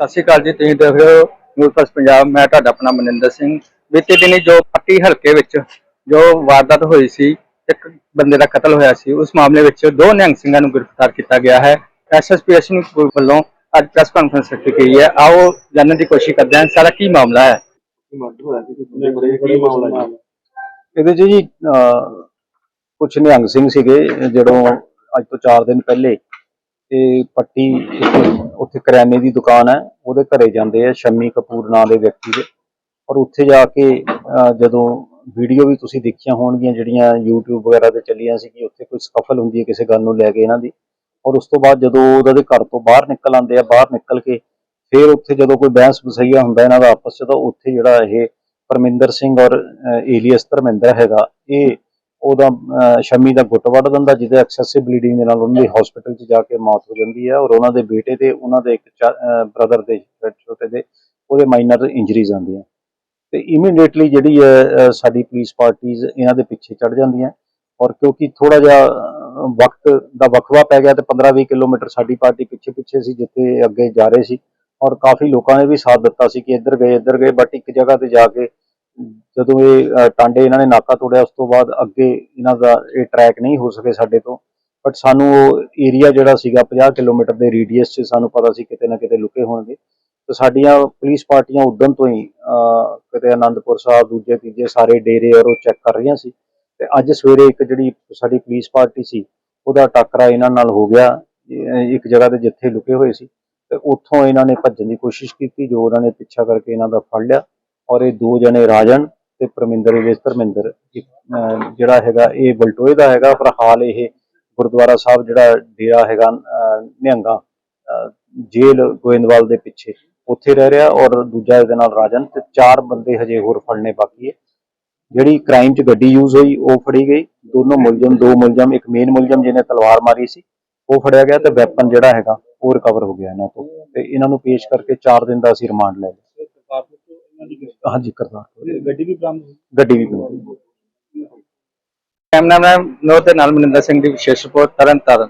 ਸਤਿ ਸ਼੍ਰੀ ਅਕਾਲ ਜੀ, ਤੁਸੀਂ ਦੇਖ ਰਹੇ ਹੋ ਨਿਊਜ਼ ਪਲਸ ਪੰਜਾਬ। ਮੈਂ ਤੁਹਾਡਾ ਆਪਣਾ ਮਨਿੰਦਰ ਸਿੰਘ। ਬੀਤੇ ਦਿਨੀ ਜੋ ਪੱਟੀ ਹਲਕੇ ਵਿੱਚ ਜੋ ਵਾਰਦਾਤ ਹੋਈ ਸੀ, ਇੱਕ ਬੰਦੇ ਦਾ ਕਤਲ ਹੋਇਆ ਸੀ, ਉਸ ਮਾਮਲੇ ਵਿੱਚ ਦੋ ਨਿਹੰਗ ਸਿੰਘਾਂ ਨੂੰ ਗ੍ਰਿਫਤਾਰ ਕੀਤਾ ਗਿਆ ਹੈ। ਐਸਐਸਪੀ ਅਸ਼ਵਨੀ ਵੱਲੋਂ ਅੱਜ ਪ੍ਰੈਸ ਕਾਨਫਰੰਸ ਰੱਖੀ ਗਈ ਹੈ। ਆਓ ਜਾਣਨ ਦੀ ਕੋਸ਼ਿਸ਼ ਕਰਦੇ ਹਾਂ। ਸਾਰਾ ਕੀ ਮਾਮਲਾ ਹੈ? ਇਹਦੇ 'ਚ ਜੀ ਕੁਝ ਨਿਹੰਗ ਸਿੰਘ ਸੀਗੇ, ਜਦੋਂ ਅੱਜ ਤੋਂ 4 ਦਿਨ ਪਹਿਲੇ ਇਹ ਪੱਟੀ ਉੱਥੇ ਕਰਿਆਨੇ ਦੀ ਦੁਕਾਨ ਹੈ, ਉਹਦੇ ਘਰੇ ਜਾਂਦੇ ਆ ਸ਼ਮੀ ਕਪੂਰ ਨਾਂ ਦੇ ਵਿਅਕਤੀ ਦੇ। ਔਰ ਉੱਥੇ ਜਾ ਕੇ ਜਦੋਂ ਵੀਡੀਓ ਵੀ ਤੁਸੀਂ ਦੇਖੀਆਂ ਹੋਣਗੀਆਂ, ਜਿਹੜੀਆਂ YouTube ਵਗੈਰਾ ਤੇ ਚੱਲੀਆਂ ਸੀ ਕਿ ਉੱਥੇ ਕੋਈ ਸਕਫਲ ਹੁੰਦੀ ਹੈ ਕਿਸੇ ਗੱਲ ਨੂੰ ਲੈ ਕੇ ਇਹਨਾਂ ਦੀ, ਔਰ ਉਸ ਤੋਂ ਬਾਅਦ ਜਦੋਂ ਉਹਨਾਂ ਦੇ ਘਰ ਤੋਂ ਬਾਹਰ ਨਿਕਲ ਆਉਂਦੇ ਆ, ਬਾਹਰ ਨਿਕਲ ਕੇ ਫਿਰ ਉੱਥੇ ਜਦੋਂ ਕੋਈ ਬਹਿਸ ਵਸਈਆ ਹੁੰਦਾ ਇਹਨਾਂ ਦਾ ਆਪਸ 'ਚ, ਤਾਂ ਉੱਥੇ ਜਿਹੜਾ ਇਹ ਪਰਮਿੰਦਰ ਸਿੰਘ ਔਰ ਏਲੀਅਸ ਧਰਮਿੰਦਰ ਹੈਗਾ, ਇਹ ਉਹਦਾ ਅਹ, ਸ਼ਮੀ ਦਾ ਗੁੱਟ ਵੱਢ ਦਿੰਦਾ ਜਿਹਦੇ ਐਕਸੈਸਿਵ ਬਲੀਡਿੰਗ ਦੇ ਨਾਲ ਉਹਨਾਂ ਦੀ ਹਸਪੀਟਲ 'ਚ ਜਾ ਕੇ ਮੌਤ ਹੋ ਜਾਂਦੀ ਹੈ ਔਰ ਉਹਨਾਂ ਦੇ ਬੇਟੇ ਤੇ ਉਹਨਾਂ ਦੇ ਇੱਕ ਬ੍ਰਦਰ ਦੇ ਛੋਟੇ ਦੇ ਉਹਦੇ ਮਾਈਨਰ ਇੰਜਰੀਜ਼ ਆਉਂਦੀਆਂ। ਤੇ ਇਮੀਡੀਏਟਲੀ ਜਿਹੜੀ ਹੈ ਸਾਡੀ ਪੁਲਿਸ ਪਾਰਟੀਆਂ ਇਹਨਾਂ ਦੇ ਪਿੱਛੇ ਚੜ ਜਾਂਦੀਆਂ ਔਰ ਕਿਉਂਕਿ ਥੋੜਾ ਜਿਹਾ ਵਕਤ ਦਾ ਵਕਵਾ ਪੈ ਗਿਆ ਤੇ 15-20 ਕਿਲੋਮੀਟਰ ਸਾਡੀ ਪਾਰਟੀ ਪਿੱਛੇ ਪਿੱਛੇ ਸੀ ਜਿੱਥੇ ਅੱਗੇ ਜਾ ਰਹੇ ਸੀ ਔਰ ਕਾਫੀ ਲੋਕਾਂ ਨੇ ਵੀ ਸਾਥ ਦਿੱਤਾ ਸੀ ਕਿ ਇੱਧਰ ਗਏ ਇੱਧਰ ਗਏ ਬਟ ਇੱਕ ਜਗ੍ਹਾ ਤੇ ਜਾ ਕੇ ਜਦੋਂ ਇਹ ਅਹ, ਟਾਂਡੇ ਇਹਨਾਂ ਨੇ ਨਾਕਾ ਤੋੜਿਆ ਉਸ ਤੋਂ ਬਾਅਦ ਅੱਗੇ ਇਹਨਾਂ ਦਾ ਇਹ ਟਰੈਕ ਨਹੀਂ ਹੋ ਸਕੇ ਸਾਡੇ ਤੋਂ। ਬਟ ਸਾਨੂੰ ਉਹ ਏਰੀਆ ਜਿਹੜਾ ਸੀਗਾ 50 ਕਿਲੋਮੀਟਰ ਦੇ ਰੇਡੀਅਸ 'ਚ ਸਾਨੂੰ ਪਤਾ ਸੀ ਕਿਤੇ ਨਾ ਕਿਤੇ ਲੁਕੇ ਹੋਣਗੇ। ਤੇ ਸਾਡੀਆਂ ਪੁਲਿਸ ਪਾਰਟੀਆਂ ਉਦੋਂ ਤੋਂ ਹੀ ਅਹ, ਕਿਤੇ ਆਨੰਦਪੁਰ ਸਾਹਿਬ ਦੂਜੇ ਤੀਜੇ ਸਾਰੇ ਡੇਰੇ ਔਰ ਉਹ ਚੈੱਕ ਕਰ ਰਹੀਆਂ ਸੀ। ਤੇ ਅੱਜ ਸਵੇਰੇ ਇੱਕ ਜਿਹੜੀ ਸਾਡੀ ਪੁਲਿਸ ਪਾਰਟੀ ਸੀ ਉਹਦਾ ਟੱਕਰਾ ਇਹਨਾਂ ਨਾਲ ਹੋ ਗਿਆ ਇਹ ਇੱਕ ਜਗ੍ਹਾ ਤੇ ਜਿੱਥੇ ਲੁਕੇ ਹੋਏ ਸੀ। ਤੇ ਉੱਥੋਂ ਇਹਨਾਂ ਨੇ ਭੱਜਣ ਦੀ ਕੋਸ਼ਿਸ਼ ਕੀਤੀ ਜੋ ਉਹਨਾਂ ਨੇ ਪਿੱਛਾ ਕਰਕੇ ਇਹਨਾਂ ਦਾ ਫੜ ਲਿਆ। ਔਰ ਇਹ ਦੋ ਜਣੇ ਰਾਜਨ ਤੇ ਪਰਮਿੰਦਰ ਵੇਸ ਧਰਮਿੰਦਰ ਜਿਹੜਾ ਹੈਗਾ ਇਹ ਬਲਟੋਏ ਦਾ ਹੈਗਾ ਪਰ ਹਾਲ ਇਹ ਗੁਰਦੁਆਰਾ ਸਾਹਿਬ ਜਿਹੜਾ ਡੇਰਾ ਹੈਗਾ ਨਿਹੰਗਾ ਜੇਲ ਗੋਇੰਦਵਾਲ ਦੇ ਪਿੱਛੇ ਉੱਥੇ ਰਹਿ ਰਿਹਾ ਔਰ ਦੂਜਾ ਇਹਦੇ ਨਾਲ ਰਾਜਨ ਤੇ ਚਾਰ ਬੰਦੇ ਹਜੇ ਹੋਰ ਫੜਨੇ ਬਾਕੀ ਹੈ। ਜਿਹੜੀ ਕ੍ਰਾਈਮ 'ਚ ਗੱਡੀ ਯੂਜ਼ ਹੋਈ, ਉਹ ਫੜੀ ਗਈ। ਦੋਨੋਂ ਮੁਲਜ਼ਮ, ਦੋ ਮੁਲਜ਼ਮ, ਇੱਕ ਮੇਨ ਮੁਲਜ਼ਮ ਜਿਹਨੇ ਤਲਵਾਰ ਮਾਰੀ ਸੀ, ਉਹ ਫੜਿਆ ਗਿਆ ਤੇ ਵੈਪਨ ਜਿਹੜਾ ਹੈਗਾ, ਉਹ ਰਿਕਵਰ ਹੋ ਗਿਆ ਇਹਨਾਂ ਤੋਂ। ਤੇ ਇਹਨਾਂ ਨੂੰ ਪੇਸ਼ ਕਰਕੇ 4 ਦਿਨ ਦਾ ਅਸੀਂ ਰਿਮਾਂਡ ਲੈ ਲਿਆ। ਹਾਂਜੀ ਕਰਤਾਰਪੁਰ ਗੱਡੀ ਵੀ ਬਰਾਮਦ ਗੱਡੀ ਵੀ ਗਈ ਕੈਮਰਾਮੈਨ ਦੇ ਨਾਲ ਮਨਿੰਦਰ ਸਿੰਘ ਦੀ ਵਿਸ਼ੇਸ਼ ਰਿਪੋਰਟ ਤਰਨ ਤਾਰਨ।